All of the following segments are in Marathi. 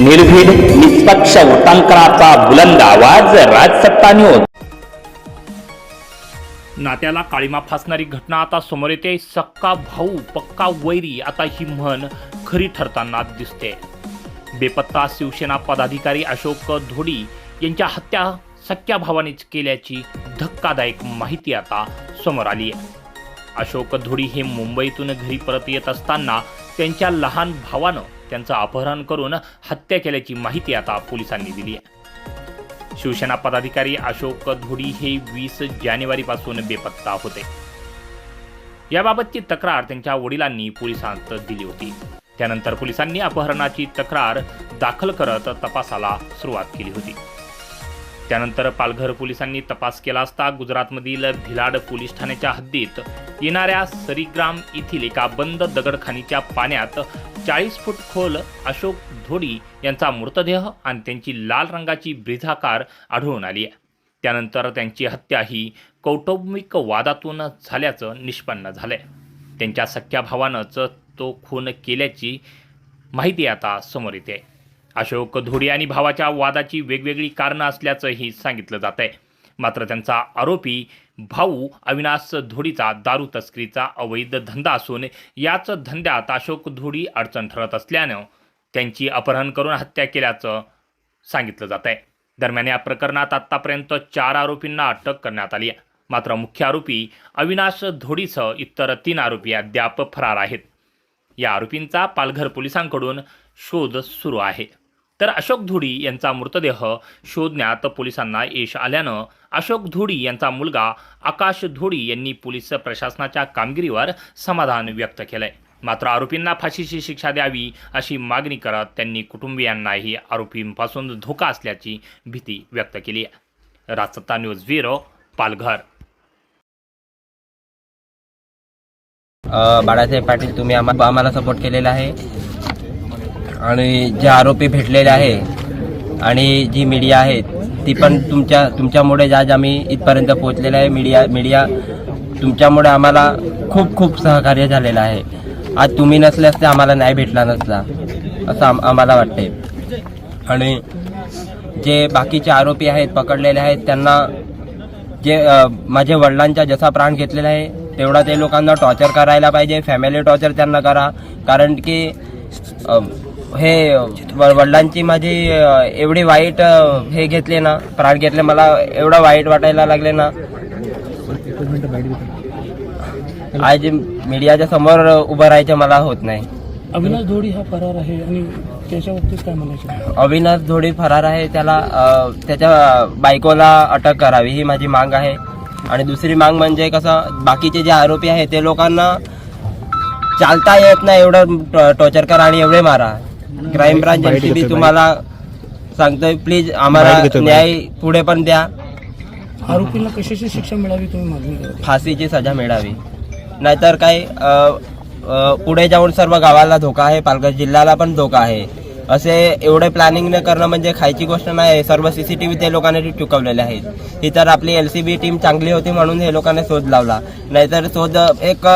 निर्भीड निष्पक्ष वृत्तांकनाचा बुलंद आवाज राजसत्ता न्यूज नात्याला काळीमा फासणारी घटना आता समोर येते. सक्का भाऊ पक्का वैरी आता ही म्हण खरी ठरताना दिसते. बेपत्ता शिवसेना पदाधिकारी अशोक धोडी यांच्या हत्या सख्या भावानेच केल्याची धक्कादायक माहिती आता समोर आली आहे. अशोक धोडी हे मुंबईतून घरी परत येत असताना त्यांच्या लहान भावानं त्यांचं अपहरण करून हत्या केल्याची माहिती आता पोलिसांनी दिली आहे. शिवसेना पदाधिकारी अशोक धुडी हे वीस जानेवारीपासून बेपत्ता होते. याबाबतची तक्रार त्यांच्या वडिलांनी पोलिसांत दिली होती. त्यानंतर पोलिसांनी अपहरणाची तक्रार दाखल करत तपासाला सुरुवात केली होती. त्यानंतर पालघर पोलिसांनी तपास केला असता गुजरातमधील भिलाड पोलीस ठाण्याच्या हद्दीत येणाऱ्या सरीग्राम येथील एका बंद दगडखानीच्या पाण्यात चाळीस फूट खोल अशोक धोडी यांचा मृतदेह आणि त्यांची लाल रंगाची ब्रिझाकार आढळून आली आहे. त्यानंतर त्यांची हत्या ही कौटुंबिक वादातून झाल्याचं निष्पन्न झालंय. त्यांच्या सख्या भावानंच तो खून केल्याची माहिती आता समोर येते. अशोक धोडी आणि भावाच्या वादाची वेगवेगळी कारणं असल्याचंही सांगितलं जात आहे मात्र त्यांचा आरोपी भाऊ अविनाश धोडीचा दारू तस्करीचा अवैध धंदा असून याच धंद्यात अशोक धोडी अडचण ठरत असल्यानं त्यांची अपहरण करून हत्या केल्याचं सांगितलं जात आहे दरम्यान या प्रकरणात आत्तापर्यंत चार आरोपींना अटक करण्यात आली आहे. मात्र मुख्य आरोपी अविनाश धोडीसह इतर तीन आरोपी अद्याप फरार आहेत. या आरोपींचा पालघर पोलिसांकडून शोध सुरू आहे. तर अशोक धुडी यांचा मृतदेह शोधण्यात पोलिसांना यश आल्यानं अशोक धुडी यांचा मुलगा आकाश धुडी यांनी पोलीस प्रशासनाच्या कामगिरीवर समाधान व्यक्त केलंय. मात्र आरोपींना फाशीची शिक्षा द्यावी अशी मागणी करत त्यांनी कुटुंबियांनाही आरोपींपासून धोका असल्याची भीती व्यक्त केली आहे. Rajsatta news bureau Palghar. Balasaheb Patil तुम्ही आम्हाला सपोर्ट केलेला आहे. आणि जे आरोपी भेटलेले आहे आणि जी मीडिया आहे ती पण तुमच्या तुमच्यामुळे आज आम्ही इथपर्यंत पोहोचलेलं आहे. मीडिया मीडिया तुमच्यामुळे आम्हाला खूप खूप सहकार्य झालेलं आहे. आज तुम्ही नसल्यास ते आम्हाला न्याय भेटला नसला असं आम आम्हाला वाटते आणि जे बाकीचे आरोपी आहेत पकडलेले आहेत त्यांना जे माझ्या वडिलांचा जसा प्राण घेतलेला आहे तेवढा ते लोकांना टॉर्चर करायला पाहिजे फॅमिली टॉर्चर त्यांना करा. कारण की हे वडिलांची माझी एवढी वाईट हे घेतले ना प्राण घेतले मला एवढं वाईट वाटायला लागले ना. आज मीडियाच्या समोर उभं राहायचं मला होत नाही. अविनाश धोडी हा फरार आहे आणि त्याच्या बाबतीत काय म्हणायचं? अविनाश धोडी फरार आहे त्याला त्याच्या बायकोला अटक करावी ही माझी मांग आहे. आणि दुसरी मांग म्हणजे कसं बाकीचे जे आरोपी आहेत ते लोकांना चालता येत नाही एवढं टॉर्चर करा आणि एवढे मारा. क्राईम ब्रांच एनसीबी तुम्हाला सांगतोय प्लीज आम्हाला न्याय पुढे पण द्या. आरोपींना कशाची शिक्षा मिळावी तुम्ही मागणी करता? फाशीची सजा मिळावी. नाहीतर काय अ, अ, पुढे जाऊन सर्व गावाला धोका आहे पालघर जिल्ह्याला पण धोका आहे. असे एवढे प्लॅनिंग न करणं म्हणजे खायची गोष्ट नाही आहे सर्व सीसीटीव्ही ते लोकांनी चुकवलेले आहेत. ही तर आपली एल सी बी टीम चांगली होती म्हणून हे लोकांनी शोध लावला. नाहीतर शोध एक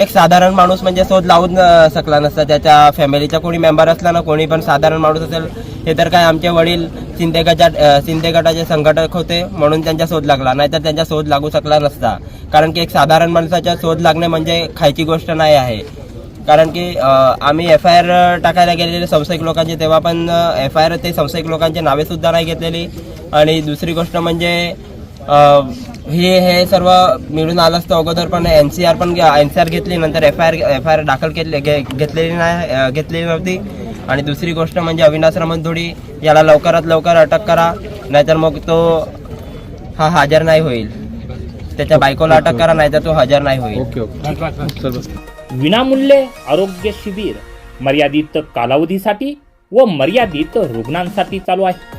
एक साधारण माणूस म्हणजे शोध लावून शकला नसता. त्याच्या फॅमिलीचा कोणी मेंबर असला ना कोणी पण साधारण माणूस असेल हे तर काय आमचे वडील शिंदे गटाच्या शिंदे गटाचे संघटक होते म्हणून त्यांचा शोध लागला. नाहीतर त्यांचा शोध लागू शकला नसता. कारण की एक साधारण माणसाचा शोध लागणे म्हणजे खायची गोष्ट नाही आहे. कारण की आम्ही एफ आय आर टाकायला गेलेले संशयिक लोकांचे तेव्हा पण एफ आय आर ते संशयिक लोकांचे नावेसुद्धा नाही घेतलेली. आणि दुसरी गोष्ट म्हणजे हे हे सर्व मिळून आलं असतं अगोदर पण एन सी आर पण एन सी आर घेतली नंतर F I R F I R दाखल केली घेतलेली नाही घेतलेली नव्हती. आणि दुसरी गोष्ट म्हणजे अविनाश रमणधोडी याला लवकरात लवकर अटक करा नाहीतर मग तो हा हजर नाही होईल. त्याच्या बायकोला अटक करा नाहीतर तो हजर नाही होईल. विनामूल्य आरोग्य शिबिर मर्यादित कालावधीसाठी व मर्यादित रुग्णांसाठी चालू आहे.